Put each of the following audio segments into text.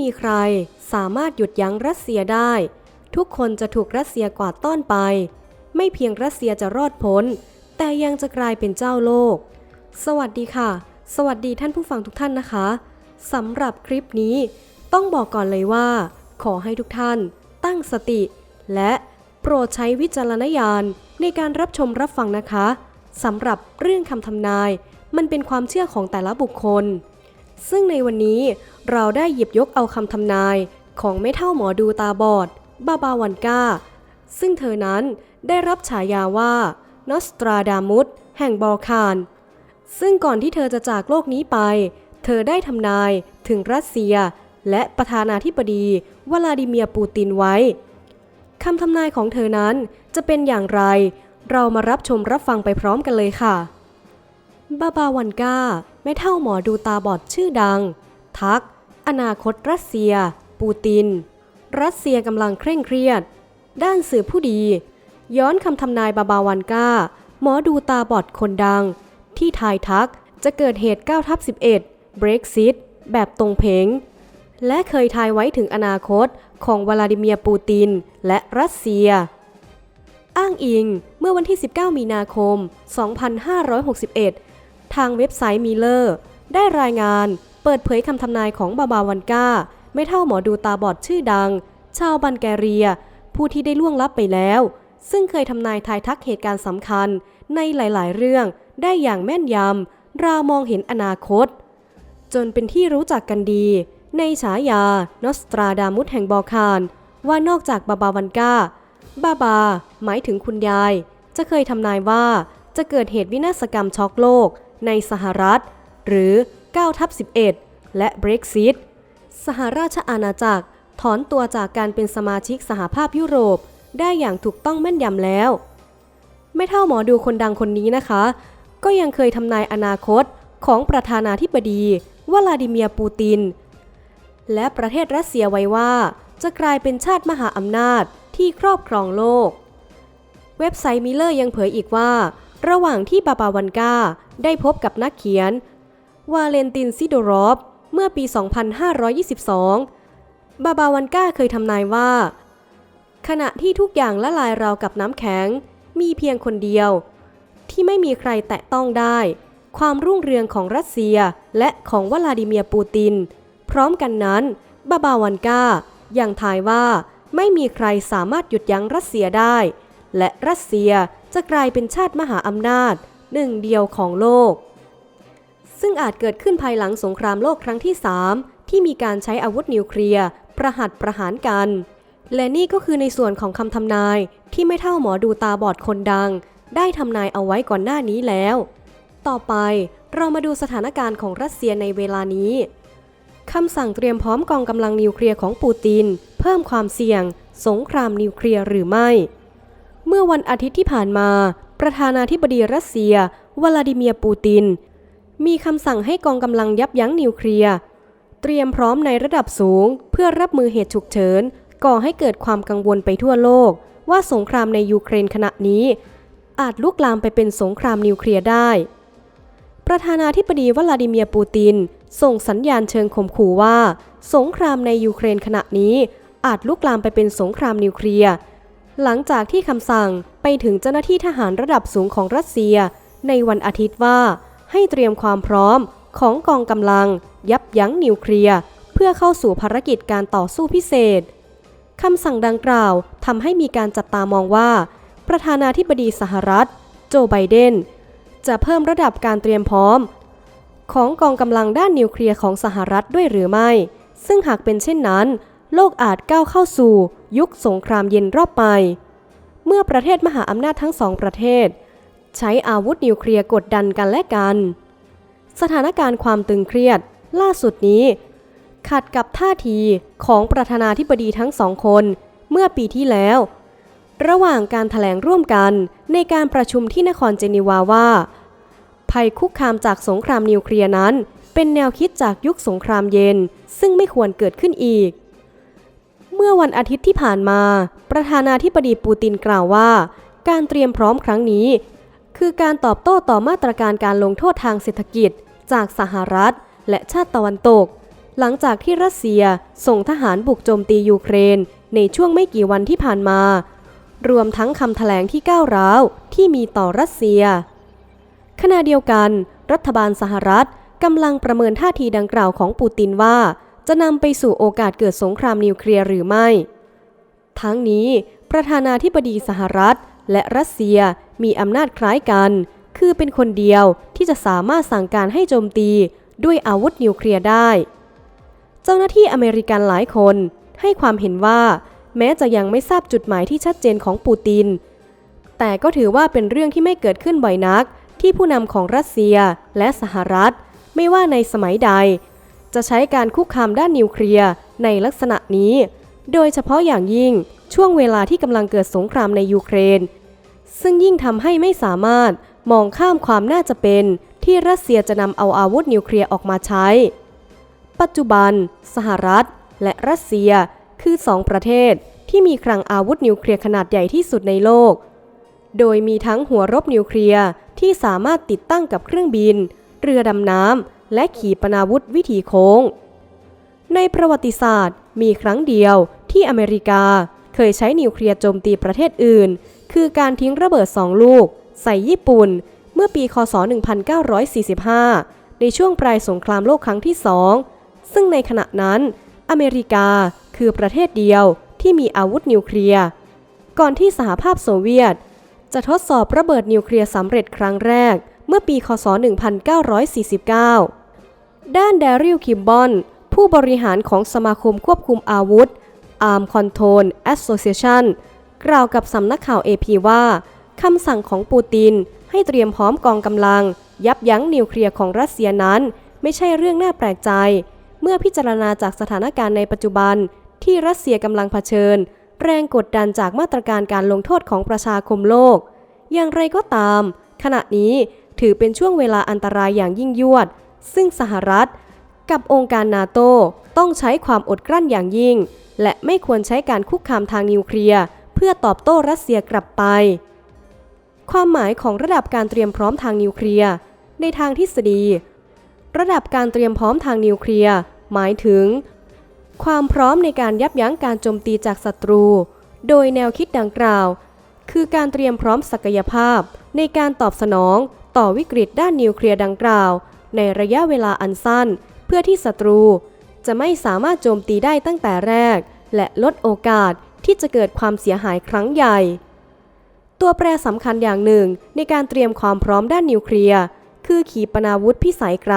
มีใครสามารถหยุดยั้งรัสเซียได้ ทุกคนจะถูกรัสเซียกวาดต้อนไป ไม่เพียงรัสเซียจะรอดพ้น แต่ยังจะกลายเป็นเจ้าโลก สวัสดีค่ะ สวัสดีท่านผู้ฟังทุกท่านนะคะสำหรับคลิปนี้ ต้องบอกก่อนเลยว่า ขอให้ทุกท่าน ตั้งสติ และโปรดใช้วิจารณญาณในการรับชมรับฟังนะคะสำหรับเรื่องคำทำนาย มันเป็นความเชื่อของแต่ละบุคคล ซึ่งในวันนี้เราได้หยิบยกเอาคำทำนายของไม่เท่าหมอดูตาบอด บาบาวันกาซึ่งเธอนั้นได้รับฉายาว่านอสตราดามุสแห่งบอลคาน ซึ่งก่อนที่เธอจะจากโลกนี้ไป เธอได้ทำนายถึงรัสเซีย และประธานาธิบดีวลาดิเมียร์ปูตินไว้คำทำนายของเธอนั้นจะเป็นอย่างไร เรามารับชมรับฟังไปพร้อมกันเลยค่ะ บาบาวันกาแม่เท่าหมอดูตาบอดชื่อดัง ทัก อนาคตรัสเซีย ปูติน รัสเซียกำลังเคร่งเครียด ด้านสื่อผู้ดี ย้อนคำทำนายบาบาวันกาหมอดูตาบอดคนดัง ที่ทายทักจะเกิดเหตุ9ทับ11 Brexit แบบตรงเพงและเคยทายไว้ถึงอนาคตของวลาดิเมียร์ปูติน และรัสเซีย อ้างอิงเมื่อวันที่ 19 มีนาคม 2561 ทางเว็บไซต์มิเลอร์ ได้รายงานเปิดเผยคำทำนายของบาบาวันกาไม่เท่าหมอดูตาบอดชื่อดัง ชาวบันแกเรีย ผู้ที่ได้ล่วงลับไปแล้ว ซึ่งเคยทำนายทายทักเหตุการณ์สำคัญในหลาย ๆ เรื่องได้อย่างแม่นยำราวมองเห็นอนาคต จนเป็นที่รู้จักกันดี ในฉายานอสตราดามุสแห่งบอคาน ว่านอกจากบาบาวันกาบาบา หมายถึงคุณยาย จะเคยทำนายว่าจะเกิดเหตุวินาศกรรมช็อกโลก ในสหรัฐ หรือ9ทับ11 และ Brexit สหราชอาณาจักรถอนตัวจากการเป็นสมาชิกสหภาพยุโรปได้อย่างถูกต้องแม่นยำแล้ว ไม่เท่าหมอดูคนดังคนนี้นะคะ ก็ยังเคยทำนายอนาคตของประธานาธิบดีวลาดิเมียร์ปูติน และประเทศรัสเซียไว้ว่า จะกลายเป็นชาติมหาอำนาจที่ครอบครองโลก เว็บไซต์มิเลอร์ยังเผยอีกว่า ระหว่างที่บาบาวันกาได้พบกับนักเขียน วาเลนตินซิโดรอฟเมื่อปี 2522 บาบาวันกาเคยทำนายว่า ขณะที่ทุกอย่างละลายราวกับน้ำแข็ง มีเพียงคนเดียว ที่ไม่มีใครแตะต้องได้ ความรุ่งเรืองของรัสเซียและของวลาดิเมียร์ปูติน พร้อมกันนั้นบาบาวันกายังทายว่าไม่มีใครสามารถหยุดยั้งรัสเซียได้ และรัสเซีย จะกลายเป็นชาติมหาอำนาจหนึ่งเดียวของโลก ซึ่งอาจเกิดขึ้นภายหลังสงครามโลกครั้งที่ 3 ที่มีการใช้อาวุธนิวเคลียร์ประหัตประหารกัน และนี่ก็คือในส่วนของคำทำนายที่ไม่เท่าหมอดูตาบอดคนดัง ได้ทำนายเอาไว้ก่อนหน้านี้แล้ว ต่อไปเรามาดูสถานการณ์ของรัสเซียในเวลานี้คำสั่งเตรียมพร้อมกองกำลังนิวเคลียร์ของปูติน เพิ่มความเสี่ยง สงครามนิวเคลียร์หรือไม่ เมื่อวันอาทิตย์ที่ผ่านมา ประธานาธิบดีรัสเซียวลาดิเมียร์ปูติน มีคำสั่งให้กองกำลังยับยั้งนิวเคลียร์เตรียมพร้อมในระดับสูง เพื่อรับมือเหตุฉุกเฉิน ก่อให้เกิดความกังวลไปทั่วโลก ว่าสงครามในยูเครนขณะนี้ อาจลุกลามไปเป็นสงครามนิวเคลียร์ได้ ประธานาธิบดีวลาดิเมียร์ปูติน ส่งสัญญาณเชิงข่มขู่ว่า สงครามในยูเครนขณะนี้ อาจลุกลามไปเป็นสงครามนิวเคลียร์ หลังจากที่คำสั่งไปถึงเจ้าหน้าที่ทหารระดับสูงของรัสเซีย ในวันอาทิตย์ว่า ให้เตรียมความพร้อมของกองกำลัง ยับยั้งนิวเคลียร์เพื่อเข้าสู่ภารกิจการต่อสู้พิเศษคำสั่งดังกล่าวทำให้มีการจับตามองว่า ประธานาธิบดีสหรัฐ โจไบเดน จะเพิ่มระดับการเตรียมพร้อม ของกองกำลังด้านนิวเคลียร์ของสหรัฐด้วยหรือไม่ ซึ่งหากเป็นเช่นนั้น โลกอาจก้าวเข้าสู่ ยุคสงครามเย็นรอบใหม่เมื่อประเทศมหาอำนาจทั้งสองประเทศ ใช้อาวุธนิวเคลียร์กดดันกันและกัน สถานการณ์ความตึงเครียด ล่าสุดนี้ ขัดกับท่าทีของประธานาธิบดีทั้งสองคนเมื่อปีที่แล้ว ระหว่างการถแถลงร่วมกันในการประชุมที่นครเจนีวาว่า ภัยคุกคามจากสงครามนิวเคลียร์นั้น เป็นแนวคิดจากยุคสงครามเย็น ซึ่งไม่ควรเกิดขึ้นอีก มื่อวันอาทิตย์ที่ผ่านมา ประธานาธิบดีปูตินกล่าวว่า การเตรียมพร้อมครั้งนี้ คือการตอบโต้ต่อมาตรการการลงโทษทางเศรษฐกิจ จากสหรัฐ และชาติตะวันตก หลังจากที่รัสเซียส่งทหารบุกโจมตียูเครน ในช่วงไม่กี่วันที่ผ่านมา รวมทั้งคำแถลงที่ก้าวร้าวที่มีต่อรัสเซีย ขณะเดียวกัน รัฐบาลสหรัฐกำลังประเมินท่าทีดังกล่าวของปูตินว่า จะนำไปสู่โอกาสเกิดสงครามนิวเคลียร์หรือไม่ ทั้งนี้ ประธานาธิบดีสหรัฐ และรัสเซียมีอำนาจคล้ายกัน คือเป็นคนเดียวที่จะสามารถสั่งการให้โจมตีด้วยอาวุธนิวเคลียร์ได้ เจ้าหน้าที่อเมริกันหลายคนให้ความเห็นว่า แม้จะยังไม่ทราบจุดหมายที่ชัดเจนของปูติน แต่ก็ถือว่าเป็นเรื่องที่ไม่เกิดขึ้นบ่อยนักที่ผู้นำของรัสเซียและสหรัฐ ไม่ว่าในสมัยใด จะใช้การคุกคามด้านนิวเคลียร์ในลักษณะนี้ โดยเฉพาะอย่างยิ่งช่วงเวลาที่กำลังเกิดสงครามในยูเครน ซึ่งยิ่งทำให้ไม่สามารถมองข้ามความน่าจะเป็น ที่รัสเซียจะนำเอาอาวุธนิวเคลียร์ออกมาใช้ ปัจจุบัน สหรัฐ และรัสเซียคือสองประเทศที่มีคลังอาวุธนิวเคลียร์ขนาดใหญ่ที่สุดในโลก โดยมีทั้งหัวรบนิวเคลียร์ที่สามารถติดตั้งกับเครื่องบิน เรือดำน้ำ และขีปนาวุธวิถีโค้ง ในประวัติศาสตร์มีครั้งเดียวที่อเมริกาเคยใช้นิวเคลียร์โจมตีประเทศอื่น คือการทิ้งระเบิดสองลูก ใส่ญี่ปุ่น เมื่อปีคศ 1945 ในช่วงปลายสงครามโลกครั้งที่สองซึ่งในขณะนั้น อเมริกาคือประเทศเดียวที่มีอาวุธนิวเคลียร์ก่อนที่สหภาพโซเวียต จะทดสอบระเบิดนิวเคลียร์สำเร็จครั้งแรกเมื่อปี คศ 1949 ด้านแดริลคิมบอน ผู้บริหารของสมาคมควบคุมอาวุธ Arm Control Association กล่าวกับสำนักข่าว AP ว่าคำสั่งของปูตินให้เตรียมพร้อมกองกำลัง ยับยั้งนิวเคลียร์ของรัสเซียนั้น ไม่ใช่เรื่องน่าแปลกใจ เมื่อพิจารณาจากสถานการณ์ในปัจจุบัน ที่รัสเซียกำลังเผชิญ แรงกดดันจากมาตรการการลงโทษของประชาคมโลก อย่างไรก็ตาม ขณะนี้ถือเป็นช่วงเวลาอันตรายอย่างยิ่งยวด ซึ่งสหรัฐ กับองค์การนาโตต้องใช้ความอดกลั้นอย่างยิ่ง และไม่ควรใช้การคุกคามทางนิวเคลียร์เพื่อตอบโต้รัสเซียกลับไป ความหมายของระดับการเตรียมพร้อมทางนิวเคลียร์ในทางทฤษฎี ระดับการเตรียมพร้อมทางนิวเคลียร์หมายถึง ความพร้อมในการยับยั้งการโจมตีจากศัตรู โดยแนวคิดดังกล่าว คือการเตรียมพร้อมศักยภาพ ในการตอบสนองต่อวิกฤตด้านนิวเคลียร์ดังกล่าว ในระยะเวลาอันสั้น เพื่อที่ศัตรู จะไม่สามารถโจมตีได้ตั้งแต่แรก และลดโอกาสที่จะเกิดความเสียหายครั้งใหญ่ ตัวแปรสำคัญอย่างหนึ่งในการเตรียมความพร้อมด้านนิวเคลียร์ คือขีปนาวุธพิสัยไกล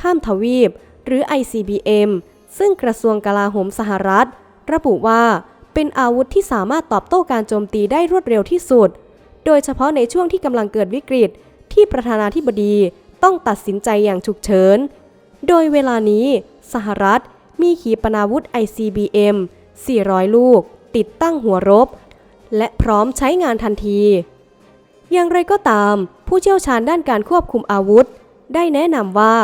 ข้ามทวีป หรือ ICBM ซึ่งกระทรวงกลาโหมสหรัฐ ระบุว่าเป็นอาวุธที่สามารถตอบโต้การโจมตีได้รวดเร็วที่สุด โดยเฉพาะในช่วงที่กำลังเกิดวิกฤตที่ประธานาธิบดี ต้องตัดสินใจอย่างฉุกเฉิน โดยเวลานี้ สหรัฐมีขีปนาวุธ ICBM 400 ลูก ติดตั้งหัวรบ และพร้อมใช้งานทันที อย่างไรก็ตาม ผู้เชี่ยวชาญด้านการควบคุมอาวุธ ได้แนะนำว่า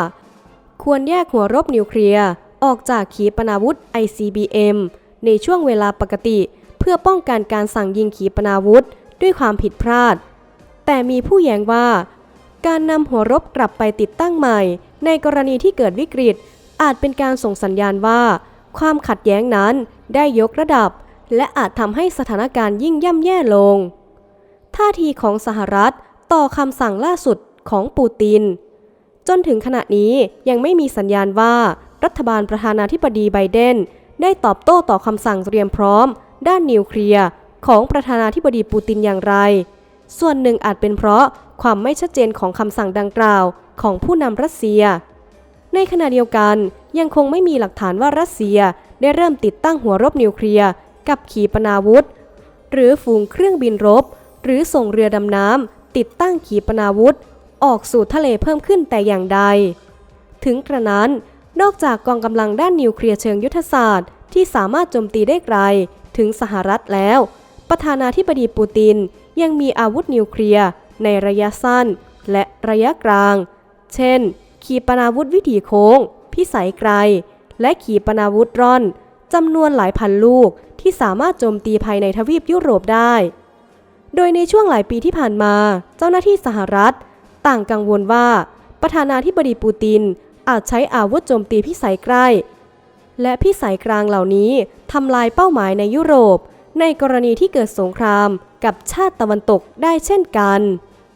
ควรแยกหัวรบนิวเคลียร์ออกจากขีปนาวุธ ICBM ในช่วงเวลาปกติ เพื่อป้องกันการสั่งยิงขีปนาวุธด้วยความผิดพลาด แต่มีผู้แย้งว่า การนำหัวรบกลับไปติดตั้งใหม่ ในกรณีที่เกิดวิกฤต อาจเป็นการส่งสัญญาณว่า ความขัดแย้งนั้นได้ยกระดับ และอาจทำให้สถานการณ์ยิ่งย่ำแย่ลง ท่าทีของสหรัฐต่อคำสั่งล่าสุดของปูติน จนถึงขณะนี้ยังไม่มีสัญญาณว่ารัฐบาลประธานาธิบดีไบเดน ได้ตอบโต้ต่อคำสั่งเตรียมพร้อม ด้านนิวเคลียร์ของประธานาธิบดีปูตินอย่างไร ส่วนหนึ่งอาจเป็นเพราะความไม่ชัดเจนของคำสั่งดังกล่าวของผู้นำรัสเซีย ในขณะเดียวกันยังคงไม่มีหลักฐานว่ารัสเซียได้เริ่มติดตั้งหัวรบนิวเคลียร์กับขีปนาวุธ หรือฝูงเครื่องบินรบ หรือส่งเรือดำน้ำติดตั้งขีปนาวุธ ออกสู่ทะเลเพิ่มขึ้นแต่อย่างใด ถึงกระนั้น นอกจากกองกำลังด้านนิวเคลียร์เชิงยุทธศาสตร์ ที่สามารถโจมตีได้ไกลถึงสหรัฐแล้ว ประธานาธิบดีปูติน ยังมีอาวุธนิวเคลียร์ในระยะสั้น และระยะกลาง เช่น ขีปนาวุธวิถีโค้ง พิสัยไกล และขีปนาวุธร่อนจำนวนหลายพันลูกที่สามารถโจมตีภายในทวีปยุโรปได้ โดยในช่วงหลายปีที่ผ่านมาเจ้าหน้าที่สหรัฐ ต่างกังวลว่า ประธานาธิบดีปูติน อาจใช้อาวุธโจมตีพิสัยใกล้ และพิสัยกลางเหล่านี้ทำลายเป้าหมายในยุโรป ในกรณีที่เกิดสงครามกับชาติตะวันตกได้เช่นกัน